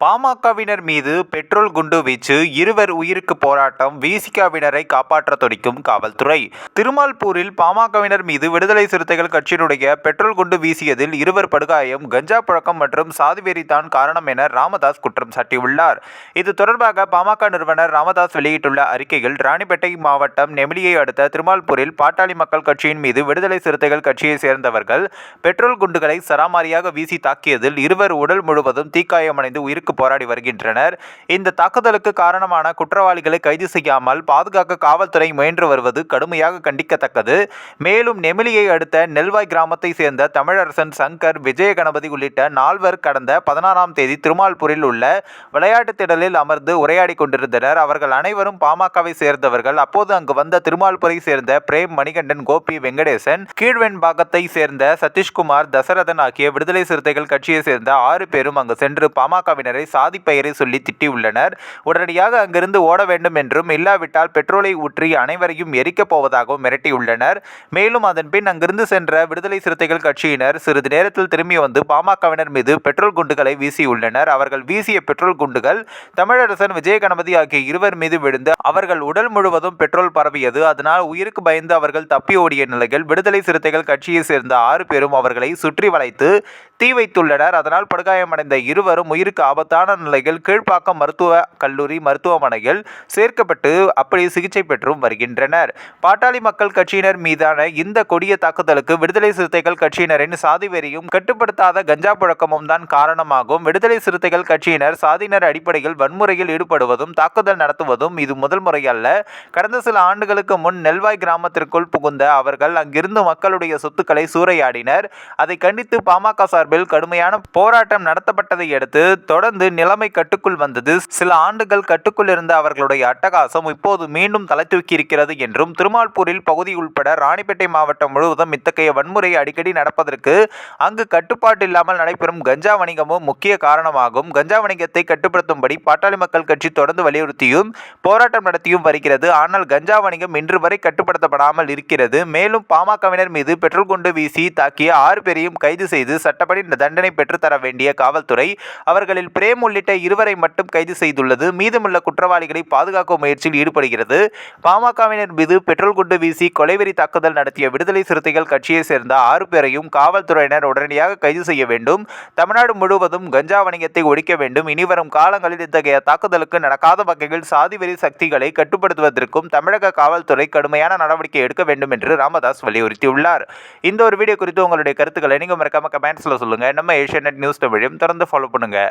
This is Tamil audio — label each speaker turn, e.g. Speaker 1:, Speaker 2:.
Speaker 1: பாமகவினர் மீது பெட்ரோல் குண்டு வீச்சு இருவர் உயிருக்கு போராட்டம் விசிகாவினரை காப்பாற்ற துடிக்கும் காவல்துறை. திருமால்பூரில் பாமகவினர் மீது விடுதலை சிறுத்தைகள் கட்சியினுடைய பெட்ரோல் குண்டு வீசியதில் இருவர் படுகாயம் கஞ்சா புழக்கம் மற்றும் சாதிவெறி தான் காரணம் என ராமதாஸ் குற்றம் சாட்டியுள்ளார். இது தொடர்பாக பாமக நிறுவனர் ராமதாஸ் வெளியிட்டுள்ள அறிக்கையில் ராணிப்பேட்டை மாவட்டம் நெமிலியை அடுத்த திருமால்பூரில் பாட்டாளி மக்கள் கட்சியின் மீது விடுதலை சிறுத்தைகள் கட்சியை சேர்ந்தவர்கள் பெட்ரோல் குண்டுகளை சராமாரியாக வீசி தாக்கியதில் இருவர் உடல் முழுவதும் தீக்காயமடைந்து உயிர் உயிருக்கு போராடி வருகின்றனர். இந்த தாக்குதலுக்கு காரணமான குற்றவாளிகளை கைது செய்யாமல் பாதுகாக்க காவல்துறை முயன்று வருவது கடுமையாக கண்டிக்கத்தக்கது. மேலும் நெமிலியை அடுத்த நெல்வாய் கிராமத்தை சேர்ந்த தமிழரசன் சங்கர் விஜய கணபதி உள்ளிட்ட நால்வர் கடந்த பதினாறாம் தேதி திருமால்பூரில் உள்ள விளையாட்டுத் திடலில் அமர்ந்து உரையாடி கொண்டிருந்தனர். அவர்கள் அனைவரும் பாமகவை சேர்ந்தவர்கள். அப்போது அங்கு வந்த திருமால்பூரை சேர்ந்த பிரேம் மணிகண்டன் கோபி வெங்கடேசன் கீழ்வெண்பாக்கத்தை சேர்ந்த சதீஷ்குமார் தசரதன் ஆகிய விடுதலை சிறுத்தைகள் கட்சியை சேர்ந்த ஆறு பேரும் அங்கு சென்று பாமகவினர் சாதி பெயரை சொல்லி திட்டியுள்ளனர் உடனடியாக அங்கிருந்து ஓட வேண்டும் என்றும் இல்லாவிட்டால் பெட்ரோலை ஊற்றி அனைவரையும் எரிக்கப் போவதாகவும் மிரட்டியுள்ளனர் மேலும் அதன்பின் அங்கிருந்து சென்ற விடுதலை சிறுத்தைகள் கட்சியினர் சிறிது நேரத்தில் திரும்பி வந்து பாமகவினர் மீது பெட்ரோல் குண்டுகளை வீசியுள்ளனர் அவர்கள் வீசிய பெட்ரோல் குண்டுகள் தமிழரசன் விஜயகணபதி ஆகிய இருவர் மீது விழுந்து அவர்கள் உடல் முழுவதும் பெட்ரோல் பரவியது. அதனால் உயிருக்கு பயந்து அவர்கள் தப்பி ஓடிய நிலையில் விடுதலை சிறுத்தைகள் கட்சியை சேர்ந்த ஆறு பேரும் அவர்களை சுற்றி வளைத்து தீ வைத்துள்ளனர். அதனால் படுகாயமடைந்த இருவரும் உயிருக்கு ஆபத்தான நிலையில் கீழ்ப்பாக்கம் மருத்துவ கல்லூரி மருத்துவமனையில் சேர்க்கப்பட்டு அப்படி சிகிச்சை பெற்றும் வருகின்றனர். பாட்டாளி மக்கள் கட்சியினர் மீதான இந்த கொடிய தாக்குதலுக்கு விடுதலை சிறுத்தைகள் கட்சியினரின் சாதி வெறியும் கட்டுப்படுத்தாத கஞ்சா புழக்கமும் தான் காரணமாகும். விடுதலை சிறுத்தைகள் கட்சியினர் சாதியினர் அடிப்படையில் வன்முறையில் ஈடுபடுவதும் தாக்குதல் நடத்துவதும் இது முதல் முறையல்ல கடந்த சில ஆண்டுகளுக்கு முன் நெல்வாய் கிராமத்திற்குள் புகுந்த அவர்கள் அங்கிருந்து மக்களுடைய சொத்துக்களை சூறையாடினர். அதை கண்டித்து பாமக சார்பில் கடுமையான போராட்டம் நடத்தப்பட்டதை அடுத்து தொடர்ந்து நிலைமை கட்டுக்குள் வந்தது. சில ஆண்டுகள் கட்டுக்குள் இருந்த அவர்களுடைய அட்டகாசம் இப்போது மீண்டும் தலை தூக்கியிருக்கிறது என்றும் திருமால்பூரில் பகுதி உள்பட ராணிப்பேட்டை மாவட்டம் முழுவதும் இத்தகைய வன்முறை அடிக்கடி நடப்பதற்கு அங்கு கட்டுப்பாடு இல்லாமல் நடைபெறும் கஞ்சா வணிகமும் முக்கிய காரணமாகும். கஞ்சா வணிகத்தை கட்டுப்படுத்தும்படி பாட்டாளி மக்கள் கட்சி தொடர்ந்து வலியுறுத்தியும் போராட்டம் நடத்தியும் வருகிறது. ஆனால் கஞ்சா வணிகம் இன்று வரை கட்டுப்படுத்தப்படாமல் இருக்கிறது. மேலும் பாமகவினர் மீது பெட்ரோல் குண்டு வீசி தாக்கிய ஆறு பேரையும் கைது செய்து சட்டப்படி தண்டனை பெற்றுத்தர வேண்டிய காவல்துறை அவர்களில் பிரேம் உள்ளிட்ட இருவரை மட்டும் கைது செய்துள்ளது. மீதமுள்ள குற்றவாளிகளை பாதுகாக்கும் முயற்சியில் ஈடுபடுகிறது. பாமகவினர் மீது பெட்ரோல் குண்டு வீசி கொலைவெறி தாக்குதல் நடத்திய விடுதலை சிறுத்தைகள் கட்சியை சேர்ந்த ஆறு பேரையும் காவல்துறையினர் உடனடியாக கைது செய்ய வேண்டும். தமிழ்நாடு முழுவதும் கஞ்சா வணிகத்தை ஒழிக்க வேண்டும். இனிவரும் காலங்களில் இத்தகைய தாக்குதலுக்கு நடக்காத வகையில் சாதிவெறி சக்திகளை கட்டுப்படுத்துவதற்கும் தமிழக காவல்துறை கடுமையான நடவடிக்கை எடுக்க வேண்டும் என்று ராமதாஸ் வலியுறுத்தியுள்ளார். இந்த ஒரு வீடியோ குறித்து உங்களுடைய கருத்துக்களை நீங்கள் மறக்காம கமெண்ட்ஸில் சொல்லுங்கள் நம்ம ஏஷியா நியூஸ் தமிழையும் தொடர்ந்து ஃபாலோ பண்ணுங்கள்